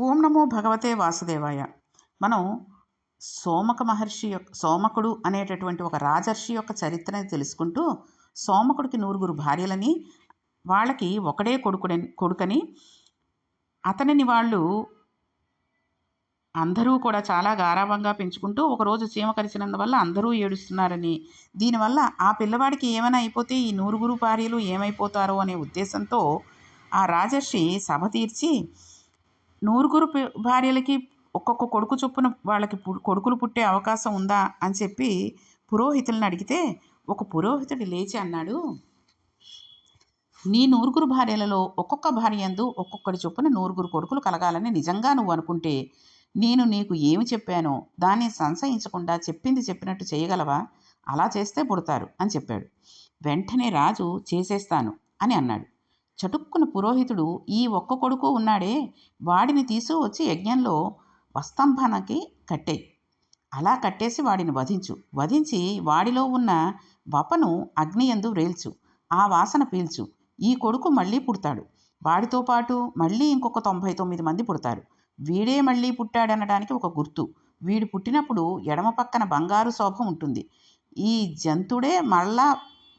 ఓం నమో భగవతే వాసుదేవాయ. మనం సోమక మహర్షి యొక్క సోమకుడు అనేటటువంటి ఒక రాజర్షి యొక్క చరిత్రని తెలుసుకుంటూ సోమకుడికి నూరుగురు భార్యలని వాళ్ళకి ఒకడే కొడుకుడని కొడుకని అతనిని వాళ్ళు అందరూ కూడా చాలా గారాభంగా పెంచుకుంటూ ఒకరోజు చీమ కరిచినందువల్ల అందరూ ఏడుస్తున్నారని దీనివల్ల ఆ పిల్లవాడికి ఏమైనా అయిపోతే ఈ నూరుగురు భార్యలు ఏమైపోతారో అనే ఉద్దేశంతో ఆ రాజర్షి సభ తీర్చి నూరుగురు భార్యలకి ఒక్కొక్క కొడుకు చొప్పున వాళ్ళకి పు- కొడుకులు పుట్టే అవకాశం ఉందా అని చెప్పి పురోహితులను అడిగితే ఒక పురోహితుడు లేచి అన్నాడు నీ నూరుగురు భార్యలలో ఒక్కొక్క భార్య ఒక్కొక్కటి చొప్పున నూరుగురు కొడుకులు కలగాలని నిజంగా నువ్వు అనుకుంటే నేను నీకు ఏమి చెప్పానో దాన్ని సంశయించకుండా చెప్పింది చెప్పినట్టు చేయగలవా? అలా చేస్తే పుడతారు అని చెప్పాడు. వెంటనే రాజు చేసేస్తాను అని అన్నాడు. చటుక్కున పురోహితుడు ఈ ఒక్క కొడుకు ఉన్నాడే వాడిని తీసుకువచ్చి యజ్ఞంలో వస్తంభానికి కట్టేయి అలా కట్టేసి వాడిని వధించు. వధించి వాడిలో ఉన్న వపను అగ్నియందు రేల్చు ఆ వాసన పీల్చు. ఈ కొడుకు మళ్ళీ పుడతాడు. వాడితో పాటు మళ్ళీ ఇంకొక తొంభై తొమ్మిది మంది పుడతారు. వీడే మళ్ళీ పుట్టాడనడానికి ఒక గుర్తు. వీడు పుట్టినప్పుడు ఎడమ పక్కన బంగారు శోభ ఉంటుంది. ఈ జంతుడే మళ్ళా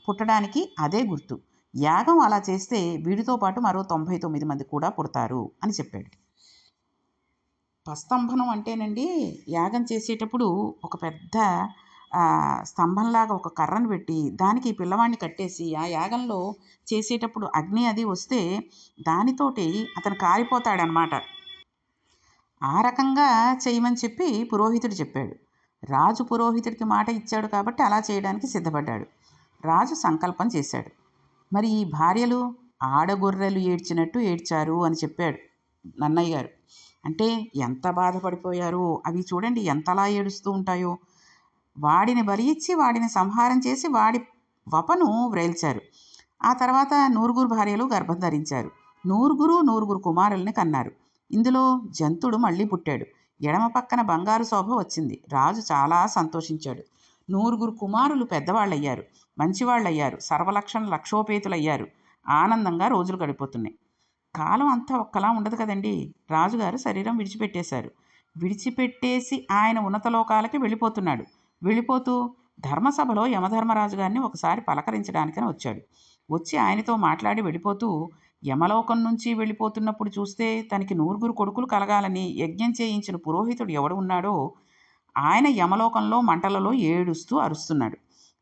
పుట్టడానికి అదే గుర్తు. యాగం అలా చేస్తే వీడితో పాటు మరో తొంభై తొమ్మిది మంది కూడా పుడతారు అని చెప్పాడు. పస్తంభనం అంటేనండి యాగం చేసేటప్పుడు ఒక పెద్ద స్తంభంలాగా ఒక కర్రను పెట్టి దానికి పిల్లవాడిని కట్టేసి ఆ యాగంలో చేసేటప్పుడు అగ్ని అది వస్తే దానితోటి అతను కారిపోతాడనమాట. ఆ రకంగా చేయమని చెప్పి పురోహితుడు చెప్పాడు. రాజు పురోహితుడికి మాట ఇచ్చాడు కాబట్టి అలా చేయడానికి సిద్ధపడ్డాడు. రాజు సంకల్పం చేశాడు. మరి ఈ భార్యలు ఆడగొర్రెలు ఏడ్చినట్టు ఏడ్చారు అని చెప్పాడు నన్నయ్య గారు. అంటే ఎంత బాధపడిపోయారో? అవి చూడండి ఎంతలా ఏడుస్తూ ఉంటాయో. వాడిని బలి ఇచ్చి వాడిని సంహారం చేసి వాడి వపను వ్రేల్చారు. ఆ తర్వాత నూరుగురు భార్యలు గర్భం ధరించారు. నూరుగురు నూరుగురు కుమారుల్ని కన్నారు. ఇందులో జంతుడు మళ్ళీ పుట్టాడు. ఎడమ పక్కన బంగారు శోభ వచ్చింది. రాజు చాలా సంతోషించాడు. నూరుగురు కుమారులు పెద్దవాళ్ళయ్యారు. మంచివాళ్ళయ్యారు. సర్వలక్షణ లక్షోపేతులయ్యారు. ఆనందంగా రోజులు గడిపోతున్నాయి. కాలం అంతా ఒక్కలా ఉండదు కదండి. రాజుగారు శరీరం విడిచిపెట్టేశారు. విడిచిపెట్టేసి ఆయన ఉన్నత లోకాలకి వెళ్ళిపోతున్నాడు. వెళ్ళిపోతూ ధర్మసభలో యమధర్మరాజు గారిని ఒకసారి పలకరించడానికని వచ్చాడు. వచ్చి ఆయనతో మాట్లాడి వెళ్ళిపోతూ యమలోకం నుంచి వెళ్ళిపోతున్నప్పుడు చూస్తే తనకి నూరుగురు కొడుకులు కలగాలని యజ్ఞం చేయించిన పురోహితుడు ఎవడు ఉన్నాడో ఆయన యమలోకంలో మంటలలో ఏడుస్తూ అరుస్తున్నాడు.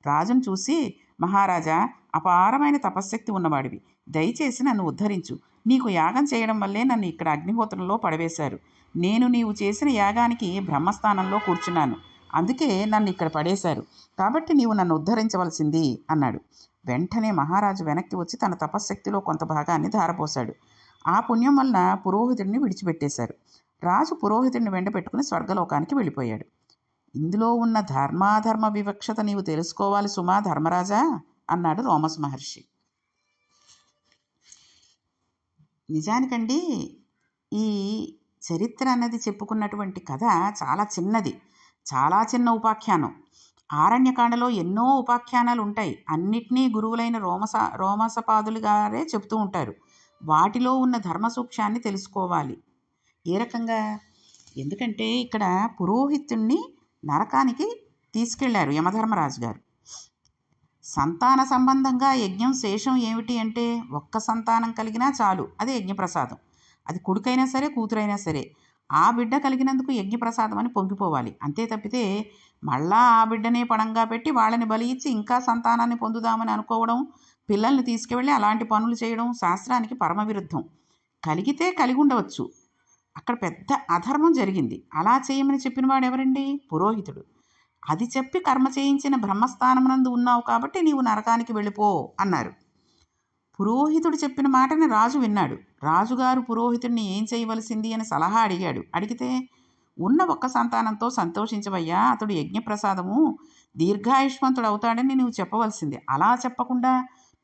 రాజును చూసి మహారాజా అపారమైన తపశ్శక్తి ఉన్నవాడివి. దయచేసి నన్ను ఉద్ధరించు. నీకు యాగం చేయడం వల్లే నన్ను ఇక్కడ అగ్నిహోత్రంలో పడవేశారు. నేను నీవు చేసిన యాగానికి బ్రహ్మస్థానంలో కూర్చున్నాను. అందుకే నన్ను ఇక్కడ పడేశారు. కాబట్టి నీవు నన్ను ఉద్ధరించవలసింది అన్నాడు. వెంటనే మహారాజు వెనక్కి వచ్చి తన తపశ్శక్తిలో కొంత భాగాన్ని ధారపోశాడు. ఆ పుణ్యం వలన పురోహితుడిని విడిచిపెట్టేశారు. రాజు పురోహితుడిని వెంట పెట్టుకుని స్వర్గలోకానికి వెళ్ళిపోయాడు. ఇందులో ఉన్న ధర్మాధర్మ వివక్షత నీవు తెలుసుకోవాలి సుమా ధర్మరాజా అన్నాడు రోమస్ మహర్షి. నిజానికండి ఈ చరిత్ర అన్నది చెప్పుకున్నటువంటి కథ చాలా చిన్నది చాలా చిన్న ఉపాఖ్యానం. ఆరణ్యకాండలో ఎన్నో ఉపాఖ్యానాలు ఉంటాయి. అన్నిటినీ గురువులైన రోమస రోమసపాదులు గారే చెబుతూ ఉంటారు. వాటిలో ఉన్న ధర్మ సూక్ష్యాన్ని తెలుసుకోవాలి. ఏ రకంగా? ఎందుకంటే ఇక్కడ పురోహితుణ్ణి నరకానికి తీసుకెళ్ళారు యమధర్మరాజు గారు. సంతాన సంబంధంగా యజ్ఞం శేషం ఏమిటి అంటే ఒక్క సంతానం కలిగినా చాలు అదే యజ్ఞప్రసాదం. అది కొడుకైనా సరే కూతురైనా సరే ఆ బిడ్డ కలిగినందుకు యజ్ఞప్రసాదం అని పొంగిపోవాలి. అంతే తప్పితే మళ్ళా ఆ బిడ్డనే పణంగా పెట్టి వాళ్ళని బలి ఇచ్చి ఇంకా సంతానాన్ని పొందుదామని అనుకోవడం పిల్లల్ని తీసుకువెళ్ళి అలాంటి పనులు చేయడం శాస్త్రానికి పరమ విరుద్ధం కలిగితే కలిగి ఉండవచ్చు అక్కడ పెద్ద అధర్మం జరిగింది. అలా చేయమని చెప్పినవాడు ఎవరండి పురోహితుడు. అది చెప్పి కర్మ చేయించిన బ్రహ్మస్థానమునందు ఉన్నావు కాబట్టి నీవు నరకానికి వెళ్ళిపో అన్నారు. పురోహితుడు చెప్పిన మాటని రాజు విన్నాడు. రాజుగారు పురోహితుడిని ఏం చేయవలసింది అని సలహా అడిగాడు. అడిగితే ఉన్న ఒక్క సంతానంతో సంతోషించవయ్యా. అతడు యజ్ఞప్రసాదము దీర్ఘాయుష్మంతుడు అవుతాడని నువ్వు చెప్పవలసింది. అలా చెప్పకుండా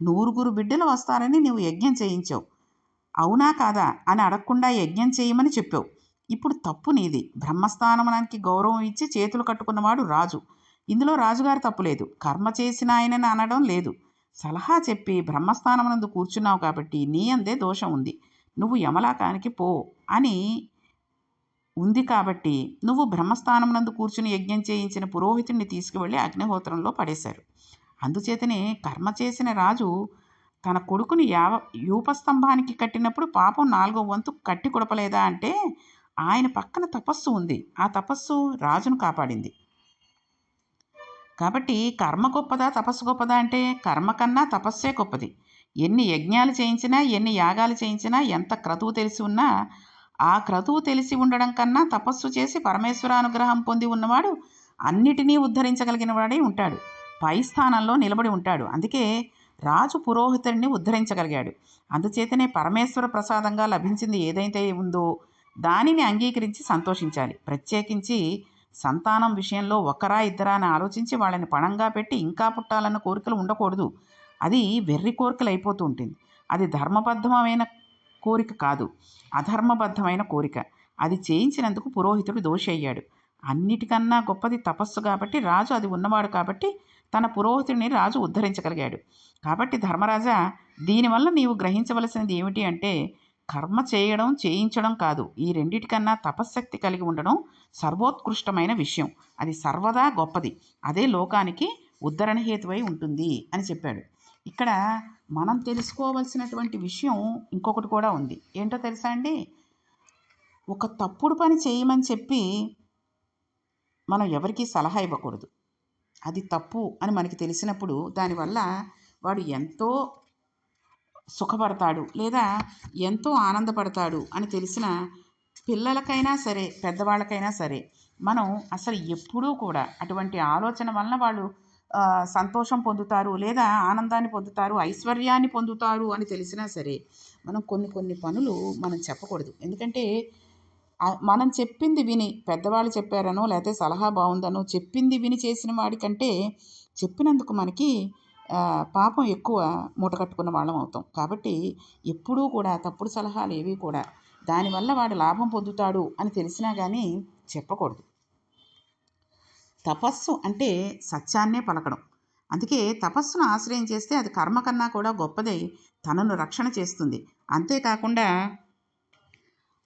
నూరుగురు బిడ్డలు వస్తారని నువ్వు యజ్ఞం చేయించావు. అవునా కాదా అని అడగకుండా యజ్ఞం చేయమని చెప్పావు. ఇప్పుడు తప్పు నీది. బ్రహ్మస్థానమునానికి గౌరవం ఇచ్చి చేతులు కట్టుకున్నవాడు రాజు. ఇందులో రాజుగారు తప్పు లేదు. కర్మ చేసిన ఆయనని అనడం లేదు. సలహా చెప్పి బ్రహ్మస్థానమునందు కూర్చున్నావు కాబట్టి నీ అందే దోషం ఉంది. నువ్వు యమలాకానికి పో అని ఉంది కాబట్టి నువ్వు బ్రహ్మస్థానమునందు కూర్చుని యజ్ఞం చేయించిన పురోహితుడిని తీసుకువెళ్ళి అగ్నిహోత్రంలో పడేశారు. అందుచేతనే కర్మ చేసిన రాజు తన కొడుకుని యావ యూపస్తంభానికి కట్టినప్పుడు పాపం నాలుగో వంతు కట్టి కొడపలేదా అంటే ఆయన పక్కన తపస్సు ఉంది. ఆ తపస్సు రాజును కాపాడింది. కాబట్టి కర్మ గొప్పదా తపస్సు గొప్పదా అంటే కర్మ కన్నా తపస్సే గొప్పది. ఎన్ని యజ్ఞాలు చేయించినా ఎన్ని యాగాలు చేయించినా ఎంత క్రతువు తెలిసి ఉన్నా ఆ క్రతువు తెలిసి ఉండడం కన్నా తపస్సు చేసి పరమేశ్వరానుగ్రహం పొంది ఉన్నవాడు అన్నిటినీ ఉద్ధరించగలిగిన వాడే ఉంటాడు. పై స్థానంలో నిలబడి ఉంటాడు. అందుకే రాజు పురోహితుడిని ఉద్ధరించగలిగాడు. అందుచేతనే పరమేశ్వర ప్రసాదంగా లభించింది ఏదైతే ఉందో దానిని అంగీకరించి సంతోషించాలి. ప్రత్యేకించి సంతానం విషయంలో ఒకరా ఇద్దరా అని ఆలోచించి వాళ్ళని పణంగా పెట్టి ఇంకా పుట్టాలన్న కోరికలు ఉండకూడదు. అది వెర్రి కోరికలు అయిపోతూ ఉంటుంది. అది ధర్మబద్ధమైన కోరిక కాదు. అధర్మబద్ధమైన కోరిక. అది చేయించినందుకు పురోహితుడు దోషి అయ్యాడు. అన్నిటికన్నా గొప్పది తపస్సు కాబట్టి రాజు అది ఉన్నవాడు కాబట్టి తన పురోహితుడిని రాజు ఉద్ధరించగలిగాడు. కాబట్టి ధర్మరాజా దీనివల్ల నీవు గ్రహించవలసినది ఏమిటి అంటే కర్మ చేయడం చేయించడం కాదు. ఈ రెండిటికన్నా తపశ్శక్తి కలిగి ఉండడం సర్వోత్కృష్టమైన విషయం. అది సర్వదా గొప్పది. అదే లోకానికి ఉద్ధరణ హేతువై ఉంటుంది అని చెప్పాడు. ఇక్కడ మనం తెలుసుకోవలసినటువంటి విషయం ఇంకొకటి కూడా ఉంది. ఏంటో తెలుసా అండి? ఒక తప్పుడు పని చేయమని చెప్పి మనం ఎవరికీ సలహా ఇవ్వకూడదు. అది తప్పు అని మనకి తెలిసినప్పుడు దానివల్ల వాడు ఎంతో సుఖపడతాడు లేదా ఎంతో ఆనందపడతాడు అని తెలిసిన పిల్లలకైనా సరే పెద్దవాళ్ళకైనా సరే మనం అసలు ఎప్పుడూ కూడా అటువంటి ఆలోచన వలన వాళ్ళు సంతోషం పొందుతారు లేదా ఆనందాన్ని పొందుతారు ఐశ్వర్యాన్ని పొందుతారు అని తెలిసినా సరే మనం కొన్ని కొన్ని పనులు మనం చెప్పకూడదు. ఎందుకంటే మనం చెప్పింది విని పెద్దవాళ్ళు చెప్పారనో లేకపోతే సలహా బాగుందనో చెప్పింది విని చేసిన వాడికంటే చెప్పినందుకు మనకి పాపం ఎక్కువ మూట కట్టుకున్న వాళ్ళం అవుతాం. కాబట్టి ఎప్పుడూ కూడా తప్పుడు సలహాలు ఏవి కూడా దానివల్ల వాడు లాభం పొందుతాడు అని తెలిసినా కానీ చెప్పకూడదు. తపస్సు అంటే సత్యాన్నే పలకడం. అందుకే తపస్సును ఆశ్రయం చేస్తే అది కర్మ కన్నా కూడా గొప్పదై తనను రక్షణ చేస్తుంది. అంతేకాకుండా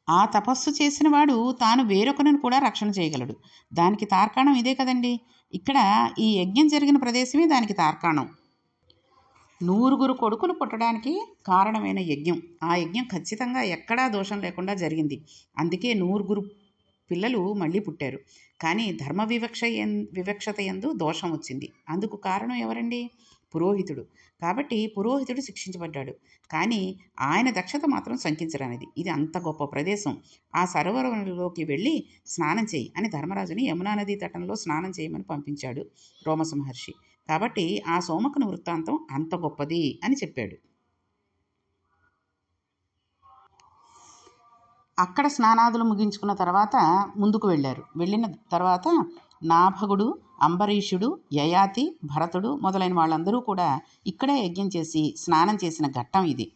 ఆ తపస్సు చేసిన వాడు తాను వేరొకరిని కూడా రక్షణ చేయగలడు. దానికి తార్కాణం ఇదే కదండి. ఇక్కడ ఈ యజ్ఞం జరిగిన ప్రదేశమే దానికి తార్కాణం. నూరుగురు కొడుకులు పుట్టడానికి కారణమైన యజ్ఞం. ఆ యజ్ఞం ఖచ్చితంగా ఎక్కడా దోషం లేకుండా జరిగింది. అందుకే నూరుగురు పిల్లలు మళ్ళీ పుట్టారు. కానీ ధర్మ వివక్ష ఎన్ వివక్షత ఎందు దోషం వచ్చింది. అందుకు కారణం ఎవరండి? పురోహితుడు. కాబట్టి పురోహితుడు శిక్షించబడ్డాడు. కానీ ఆయన దక్షత మాత్రం శంకించరానిది. ఇది అంత గొప్ప ప్రదేశం. ఆ సరోవరంలోకి వెళ్ళి స్నానం చేయి అని ధర్మరాజుని యమునా నదీ తటంలో స్నానం చేయమని పంపించాడు రోమస మహర్షి. కాబట్టి ఆ సోమకుని వృత్తాంతం అంత గొప్పది అని చెప్పాడు. అక్కడ స్నానాదులు ముగించుకున్న తర్వాత ముందుకు వెళ్ళారు. వెళ్ళిన తర్వాత నాభగుడు అంబరీషుడు యయాతి భరతుడు మొదలైన వాళ్ళందరూ కూడా ఇక్కడే యజ్ఞం చేసి స్నానం చేసిన ఘట్టం ఇది.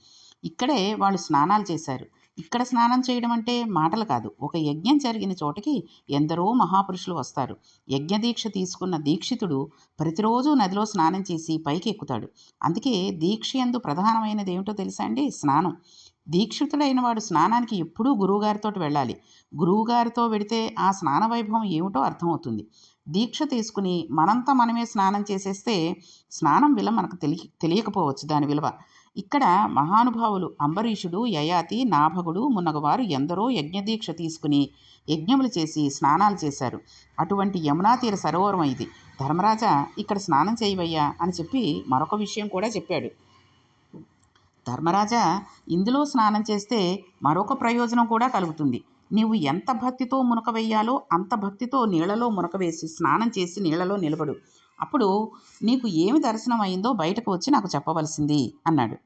ఇక్కడే వాళ్ళు స్నానాలు చేశారు. ఇక్కడ స్నానం చేయడం అంటే మాటలు కాదు. ఒక యజ్ఞం జరిగిన చోటకి ఎందరో మహాపురుషులు వస్తారు. యజ్ఞదీక్ష తీసుకున్న దీక్షితుడు ప్రతిరోజు నదిలో స్నానం చేసి పైకి ఎక్కుతాడు. అందుకే దీక్ష యందు ప్రధానమైనది ఏమిటో తెలుసా అండి? స్నానం. దీక్షితుడైన వాడు స్నానానికి ఎప్పుడూ గురువుగారితో వెళ్ళాలి. గురువుగారితో వెడితే ఆ స్నాన వైభవం ఏమిటో అర్థమవుతుంది. దీక్ష తీసుకుని మనంతా మనమే స్నానం చేసేస్తే స్నానం విలువ మనకు తెలియ తెలియకపోవచ్చు. దాని విలువ ఇక్కడ మహానుభావులు అంబరీషుడు యయాతి నాభగుడు మున్నగవారు ఎందరో యజ్ఞదీక్ష తీసుకుని యజ్ఞములు చేసి స్నానాలు చేశారు. అటువంటి యమునా తీర సరోవరం ఇది. ధర్మరాజా ఇక్కడ స్నానం చేయవయ్యా అని చెప్పి మరొక విషయం కూడా చెప్పాడు. ధర్మరాజా ఇందులో స్నానం చేస్తే మరొక ప్రయోజనం కూడా కలుగుతుంది. నీవు ఎంత భక్తితో మునక వేయాలో అంత భక్తితో నీళ్ళలో మునక వేసి స్నానం చేసి నీళ్ళలో నిలబడు. అప్పుడు నీకు ఏమి దర్శనం అయిందో బయటకు వచ్చి నాకు చెప్పవలసింది అన్నాడు.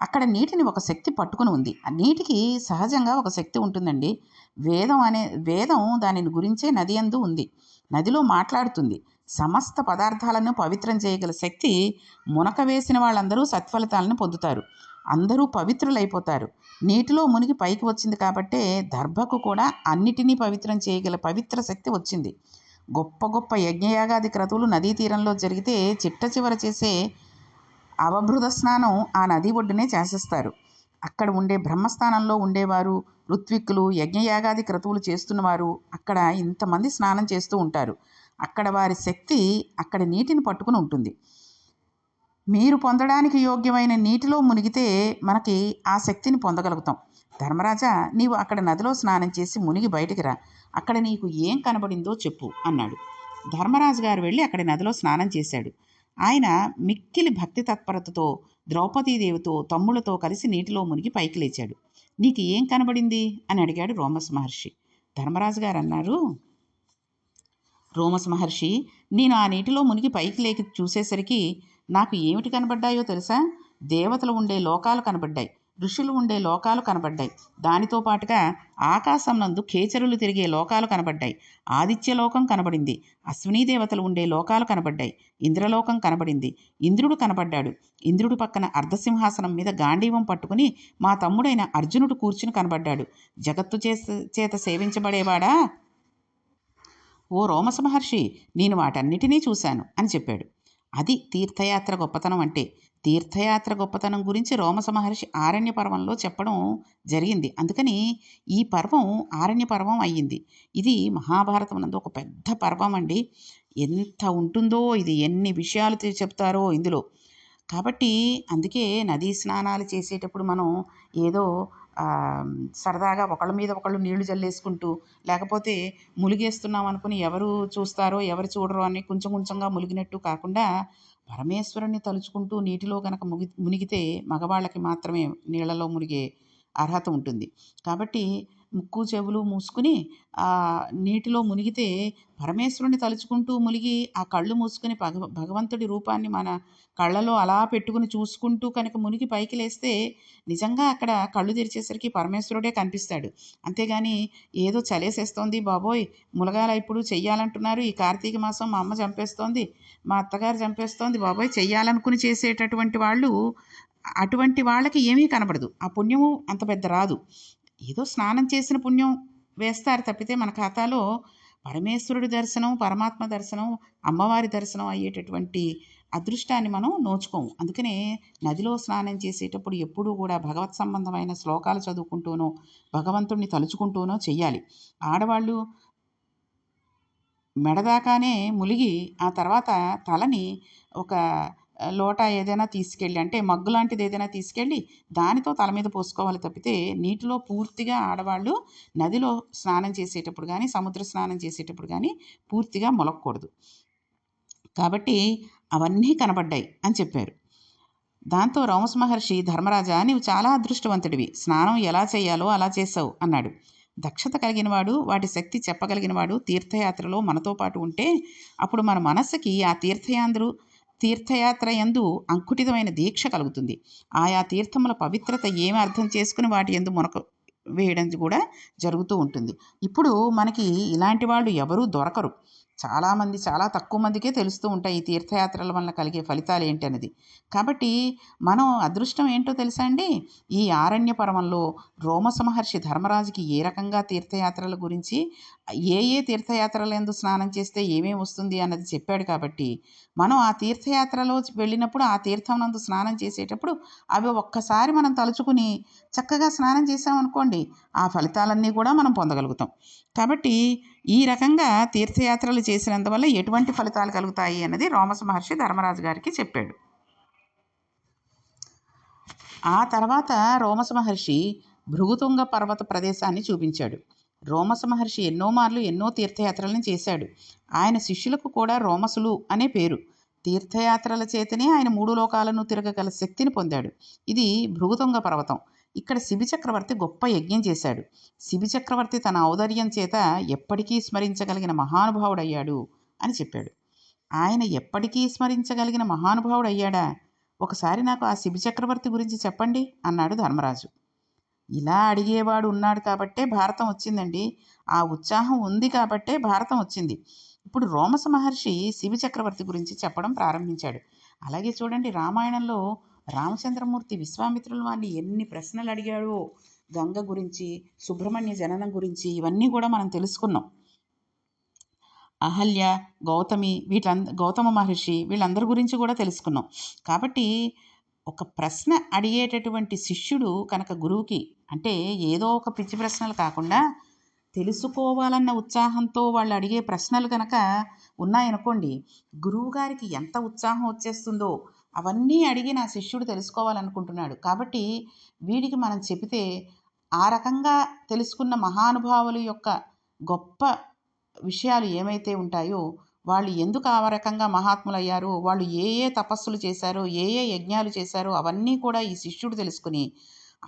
అక్కడ నీటిని ఒక శక్తి పట్టుకుని ఉంది. ఆ నీటికి సహజంగా ఒక శక్తి ఉంటుందండి. వేదం అనే వేదం దానిని గురించే నది అందు ఉంది. నదిలో మాట్లాడుతుంది. సమస్త పదార్థాలను పవిత్రం చేయగల శక్తి మునక వేసిన వాళ్ళందరూ సత్ఫలితాలను పొందుతారు. అందరూ పవిత్రులైపోతారు. నీటిలో మునిగి పైకి వచ్చింది కాబట్టే దర్భకు కూడా అన్నిటినీ పవిత్రం చేయగల పవిత్ర శక్తి వచ్చింది. గొప్ప గొప్ప యజ్ఞయాగాది క్రతువులు నదీ తీరంలో జరిగితే చిట్ట చివర చేసే అవభృత స్నానం ఆ నది ఒడ్డునే చేసేస్తారు. అక్కడ ఉండే బ్రహ్మస్థానంలో ఉండేవారు ఋత్విక్కులు యజ్ఞయాగాది క్రతువులు చేస్తున్నవారు అక్కడ ఇంతమంది స్నానం చేస్తూ ఉంటారు. అక్కడ వారి శక్తి అక్కడ నీటిని పట్టుకుని ఉంటుంది. మీరు పొందడానికి యోగ్యమైన నీటిలో మునిగితే మనకి ఆ శక్తిని పొందగలుగుతాం. ధర్మరాజా నీవు అక్కడ నదిలో స్నానం చేసి మునిగి బయటికి రా. అక్కడ నీకు ఏం కనబడిందో చెప్పు అన్నాడు. ధర్మరాజు గారు వెళ్ళి అక్కడ నదిలో స్నానం చేశాడు. ఆయన మిక్కిలి భక్తి తత్పరతతో ద్రౌపదీదేవితో తమ్ములతో కలిసి నీటిలో మునిగి పైకి లేచాడు. నీకు ఏం కనబడింది? అని అడిగాడు రోమస్ మహర్షి. ధర్మరాజు గారు అన్నారు రోమస్ మహర్షి నేను ఆ నీటిలో మునిగి పైకి లేకి చూసేసరికి నాకు ఏమిటి కనబడ్డాయో తెలుసా? దేవతలు ఉండే లోకాలు కనబడ్డాయి. ఋషులు ఉండే లోకాలు కనబడ్డాయి. దానితో పాటుగా ఆకాశం నందు కేచరులు తిరిగే లోకాలు కనబడ్డాయి. ఆదిత్యలోకం కనబడింది. అశ్వినీ దేవతలు ఉండే లోకాలు కనబడ్డాయి. ఇంద్రలోకం కనబడింది. ఇంద్రుడు కనబడ్డాడు. ఇంద్రుడు పక్కన అర్ధసింహాసనం మీద గాంధీవం పట్టుకుని మా తమ్ముడైన అర్జునుడు కూర్చుని కనబడ్డాడు. జగత్తు చేత సేవించబడేవాడా? ఓ రోమస మహర్షి నేను వాటన్నిటినీ చూశాను అని చెప్పాడు. అది తీర్థయాత్ర గొప్పతనం అంటే తీర్థయాత్ర గొప్పతనం గురించి రోమస మహర్షి ఆరణ్య పర్వంలో చెప్పడం జరిగింది. అందుకని ఈ పర్వం ఆరణ్య పర్వం అయ్యింది. ఇది మహాభారతం నందు ఒక పెద్ద పర్వం అండి. ఎంత ఉంటుందో ఇది ఎన్ని విషయాలు చెప్తారో ఇందులో. కాబట్టి అందుకే నదీ స్నానాలు చేసేటప్పుడు మనం ఏదో సరదాగా ఒకళ్ళ మీద ఒకళ్ళు నీళ్ళు జల్లేసుకుంటూ లేకపోతే ములిగేస్తున్నాం అనుకుని ఎవరు చూస్తారో ఎవరు చూడరో అని కొంచెం కొంచెంగా ములిగినట్టు కాకుండా పరమేశ్వరుని తలుచుకుంటూ నీటిలో కనుక ముగి మునిగితే మగవాళ్ళకి మాత్రమే నీళ్ళలో మునిగే అర్హత ఉంటుంది. కాబట్టి ముక్కు చెవులు మూసుకుని ఆ నీటిలో మునిగితే పరమేశ్వరుని తలుచుకుంటూ మునిగి ఆ కళ్ళు మూసుకుని భగ భగవంతుడి రూపాన్ని మన కళ్ళలో అలా పెట్టుకుని చూసుకుంటూ కనుక మునిగి పైకి లేస్తే నిజంగా అక్కడ కళ్ళు తెరిచేసరికి పరమేశ్వరుడే కనిపిస్తాడు. అంతేగాని ఏదో చలేసేస్తోంది బాబోయ్ ములగాల ఇప్పుడు చెయ్యాలంటున్నారు. ఈ కార్తీక మాసం మా అమ్మ చంపేస్తోంది మా అత్తగారు చంపేస్తోంది బాబోయ్ చెయ్యాలనుకుని చేసేటటువంటి వాళ్ళు అటువంటి వాళ్ళకి ఏమీ కనబడదు. ఆ పుణ్యము అంత పెద్ద రాదు. ఏదో స్నానం చేసిన పుణ్యం వేస్తారు తప్పితే మన ఖాతాలో పరమేశ్వరుడి దర్శనం పరమాత్మ దర్శనం అమ్మవారి దర్శనం అయ్యేటటువంటి అదృష్టాన్ని మనం నోచుకోము. అందుకనే నదిలో స్నానం చేసేటప్పుడు ఎప్పుడూ కూడా భగవత్ సంబంధమైన శ్లోకాలు చదువుకుంటూనో భగవంతుణ్ణి తలుచుకుంటూనో చెయ్యాలి. ఆడవాళ్ళు మెడదాకానే ములిగి ఆ తర్వాత తలని ఒక లోటా ఏదైనా తీసుకెళ్ళి అంటే మగ్గు లాంటిది ఏదైనా తీసుకెళ్ళి దానితో తల మీద పోసుకోవాలి తప్పితే నీటిలో పూర్తిగా ఆడవాళ్ళు నదిలో స్నానం చేసేటప్పుడు కానీ సముద్ర స్నానం చేసేటప్పుడు కానీ పూర్తిగా మొలకూడదు కాబట్టి అవన్నీ కనబడ్డాయి అని చెప్పారు. దాంతో రౌమస్ మహర్షి ధర్మరాజా నీవు చాలా అదృష్టవంతుడివి. స్నానం ఎలా చేయాలో అలా చేసావు అన్నాడు. దక్షత కలిగినవాడు వాటి శక్తి చెప్పగలిగినవాడు తీర్థయాత్రలో మనతో పాటు ఉంటే అప్పుడు మన మనస్సుకి ఆ తీర్థయాంధ్రు తీర్థయాత్ర ఎందు అంకుటితమైన దీక్ష కలుగుతుంది. ఆయా తీర్థముల పవిత్రత ఏమి అర్థం చేసుకుని వాటి ఎందు మునక వేయడం కూడా జరుగుతూ ఉంటుంది. ఇప్పుడు మనకి ఇలాంటి వాళ్ళు ఎవరూ దొరకరు. చాలామంది చాలా తక్కువ మందికే తెలుస్తూ ఉంటాయి ఈ తీర్థయాత్రల వల్ల కలిగే ఫలితాలు ఏంటి అనేది. కాబట్టి మనం అదృష్టం ఏంటో తెలుసా అండి? ఈ ఆరణ్య పర్వంలో రోమస మహర్షి ధర్మరాజుకి ఏ రకంగా తీర్థయాత్రల గురించి ఏ ఏ తీర్థయాత్రలందు స్నానం చేస్తే ఏమేమి వస్తుంది అన్నది చెప్పాడు కాబట్టి మనం ఆ తీర్థయాత్రలో వెళ్ళినప్పుడు ఆ తీర్థం నందు స్నానం చేసేటప్పుడు అవి ఒక్కసారి మనం తలుచుకుని చక్కగా స్నానం చేసామనుకోండి ఆ ఫలితాలన్నీ కూడా మనం పొందగలుగుతాం. కాబట్టి ఈ రకంగా తీర్థయాత్రలు చేసినందువల్ల ఎటువంటి ఫలితాలు కలుగుతాయి అన్నది రోమస మహర్షి ధర్మరాజు గారికి చెప్పాడు. ఆ తర్వాత రోమస మహర్షి భృగుతుంగ పర్వత ప్రదేశాన్ని చూపించాడు. రోమస మహర్షి ఎన్నో మార్లు ఎన్నో తీర్థయాత్రలను చేశాడు. ఆయన శిష్యులకు కూడా రోమసులు అనే పేరు. తీర్థయాత్రల చేతనే ఆయన మూడు లోకాలను తిరగగల శక్తిని పొందాడు. ఇది భృగుతుంగ పర్వతం. ఇక్కడ శిబిచక్రవర్తి గొప్ప యజ్ఞం చేశాడు. శిబిచక్రవర్తి తన ఔదర్యం చేత ఎప్పటికీ స్మరించగలిగిన మహానుభావుడయ్యాడు అని చెప్పాడు. ఆయన ఎప్పటికీ స్మరించగలిగిన మహానుభావుడు అయ్యాడా ఒకసారి నాకు ఆ శిబిచక్రవర్తి గురించి చెప్పండి అన్నాడు ధర్మరాజు. ఇలా అడిగేవాడు ఉన్నాడు కాబట్టే భారతం వచ్చిందండి. ఆ ఉత్సాహం ఉంది కాబట్టే భారతం వచ్చింది. ఇప్పుడు రోమస మహర్షి శివి చక్రవర్తి గురించి చెప్పడం ప్రారంభించాడు. అలాగే చూడండి రామాయణంలో రామచంద్రమూర్తి విశ్వామిత్రుల వారిని ఎన్ని ప్రశ్నలు అడిగాడో గంగ గురించి సుబ్రహ్మణ్య జననం గురించి ఇవన్నీ కూడా మనం తెలుసుకున్నాం. అహల్య గౌతమి వీళ్ళంద గౌతమ మహర్షి వీళ్ళందరి గురించి కూడా తెలుసుకున్నాం. కాబట్టి ఒక ప్రశ్న అడిగేటటువంటి శిష్యుడు కనుక గురువుకి అంటే ఏదో ఒక పిచ్చి ప్రశ్నలు కాకుండా తెలుసుకోవాలన్న ఉత్సాహంతో వాళ్ళు అడిగే ప్రశ్నలు కనుక ఉన్నాయనుకోండి గురువు గారికి ఎంత ఉత్సాహం వచ్చేస్తుందో అవన్నీ అడిగి నా శిష్యుడు తెలుసుకోవాలనుకుంటున్నాడు. కాబట్టి వీడికి మనం చెబితే ఆ రకంగా తెలుసుకున్న మహానుభావుల యొక్క గొప్ప విషయాలు ఏమైతే ఉంటాయో వాళ్ళు ఎందుకు ఆ రకంగా మహాత్ములయ్యారు? వాళ్ళు ఏ ఏ తపస్సులు చేశారో? ఏ ఏ యజ్ఞాలు చేశారో? అవన్నీ కూడా ఈ శిష్యుడు తెలుసుకుని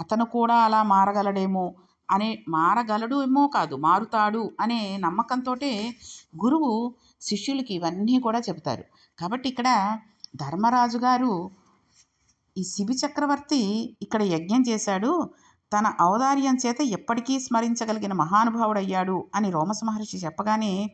అతను కూడా అలా మారగలడేమో అనే మారగలడు ఏమో కాదు మారుతాడు అనే నమ్మకంతో గురువు శిష్యులకి ఇవన్నీ కూడా చెబుతారు. కాబట్టి ఇక్కడ ధర్మరాజు గారు ఈ శిబి చక్రవర్తి ఇక్కడ యజ్ఞం చేశాడు. తన ఔదార్యం చేత ఎప్పటికీ స్మరించగలిగిన మహానుభావుడయ్యాడు అని రోమస మహర్షి చెప్పగానే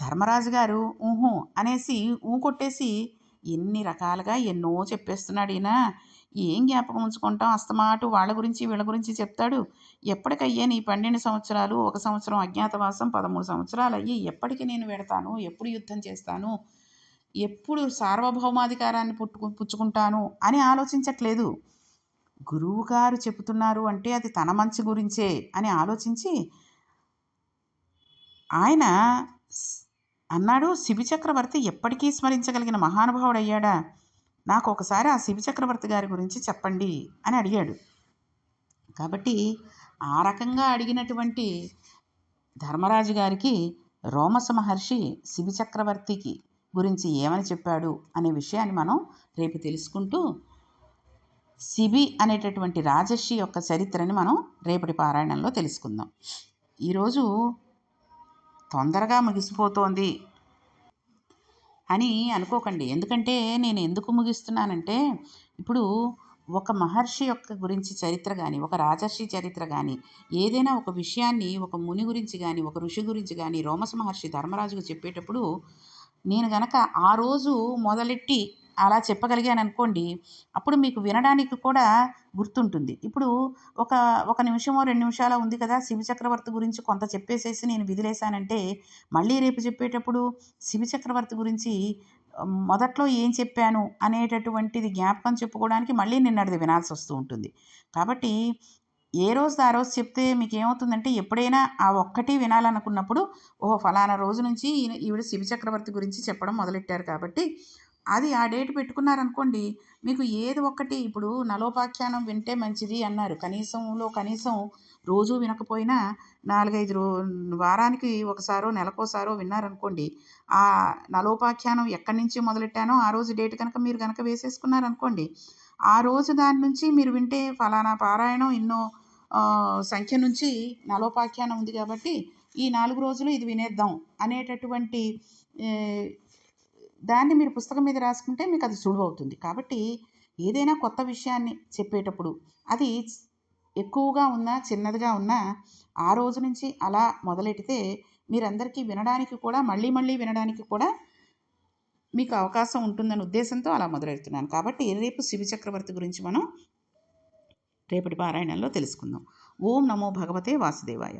ధర్మరాజు గారు ఊహు అనేసి ఊ కొట్టేసి ఎన్ని రకాలుగా ఎన్నో చెప్పేస్తున్నాడు ఈయన. ఏం జ్ఞాపకం ఉంచుకుంటాం? అస్తమాటు వాళ్ళ గురించి వీళ్ళ గురించి చెప్తాడు. ఎప్పటికయ్యే నీ పన్నెండు సంవత్సరాలు ఒక సంవత్సరం అజ్ఞాతవాసం పదమూడు సంవత్సరాలు అయ్యి ఎప్పటికి నేను వెడతాను? ఎప్పుడు యుద్ధం చేస్తాను? ఎప్పుడు సార్వభౌమాధికారాన్ని పుట్టుకు పుచ్చుకుంటాను? అని ఆలోచించట్లేదు. గురువు గారు చెబుతున్నారు అంటే అది తన మంచి గురించే అని ఆలోచించి ఆయన అన్నాడు. శిబిచక్రవర్తి ఎప్పటికీ స్మరించగలిగిన మహానుభావుడు అయ్యాడా నాకు ఒకసారి ఆ శిబిచక్రవర్తి గారి గురించి చెప్పండి అని అడిగాడు. కాబట్టి ఆ రకంగా అడిగినటువంటి ధర్మరాజు గారికి రోమస మహర్షి శిబిచక్రవర్తికి గురించి ఏమని చెప్పాడు అనే విషయాన్ని మనం రేపు తెలుసుకుంటూ శిబి అనేటటువంటి రాజర్షి యొక్క చరిత్రని మనం రేపటి పారాయణంలో తెలుసుకుందాం. ఈరోజు తొందరగా ముగిసిపోతోంది అని అనుకోకండి. ఎందుకంటే నేను ఎందుకు ముగిస్తున్నానంటే ఇప్పుడు ఒక మహర్షి యొక్క గురించి చరిత్ర కానీ ఒక రాజర్షి చరిత్ర కానీ ఏదైనా ఒక విషయాన్ని ఒక ముని గురించి కానీ ఒక ఋషి గురించి కానీ రోమస మహర్షి ధర్మరాజుకు చెప్పేటప్పుడు నేను గనక ఆ రోజు మొదలెట్టి అలా చెప్పగలిగాను అనుకోండి అప్పుడు మీకు వినడానికి కూడా గుర్తుంటుంది. ఇప్పుడు ఒక ఒక నిమిషమో రెండు నిమిషాల ఉంది కదా శివ చక్రవర్తి గురించి కొంత చెప్పేసేసి నేను విదిలేశానంటే మళ్ళీ రేపు చెప్పేటప్పుడు శివ చక్రవర్తి గురించి మొదట్లో ఏం చెప్పాను అనేటటువంటిది జ్ఞాపకం చెప్పుకోవడానికి మళ్ళీ నిన్నటిది వినాల్సి వస్తూ ఉంటుంది. కాబట్టి ఏ రోజు ఆ రోజు చెప్తే మీకు ఏమవుతుందంటే ఎప్పుడైనా ఆ ఒక్కటి వినాలనుకున్నప్పుడు ఓహో ఫలానా రోజు నుంచి ఈవిడ శివ చక్రవర్తి గురించి చెప్పడం మొదలెట్టారు కాబట్టి అది ఆ డేట్ పెట్టుకున్నారనుకోండి మీకు ఏది ఒక్కటి ఇప్పుడు నలోపాఖ్యానం వింటే మంచిది అన్నారు. కనీసంలో కనీసం రోజు వినకపోయినా నాలుగైదు రో వారానికి ఒకసారో నెలకోసారో విన్నారనుకోండి ఆ నలోపాఖ్యానం ఎక్కడి నుంచి మొదలెట్టానో ఆ రోజు డేట్ కనుక మీరు కనుక వేసేసుకున్నారనుకోండి ఆ రోజు దాని నుంచి మీరు వింటే ఫలానా పారాయణం ఎన్నో సంఖ్య నుంచి నలోపాఖ్యానం ఉంది కాబట్టి ఈ నాలుగు రోజులు ఇది వినేద్దాం అనేటటువంటి దాన్ని మీరు పుస్తకం మీద రాసుకుంటే మీకు అది సులువు అవుతుంది కాబట్టి ఏదైనా కొత్త విషయాన్ని చెప్పేటప్పుడు అది ఎక్కువగా ఉన్నా చిన్నదిగా ఉన్నా ఆ రోజు నుంచి అలా మొదలెడితే మీరందరికీ వినడానికి కూడా మళ్ళీ మళ్ళీ వినడానికి కూడా మీకు అవకాశం ఉంటుందనే ఉద్దేశంతో అలా మొదలెడుతున్నాను. కాబట్టి రేపు శివ చక్రవర్తి గురించి మనం రేపటి పారాయణంలో తెలుసుకుందాం. ఓం నమో భగవతే వాసుదేవాయ.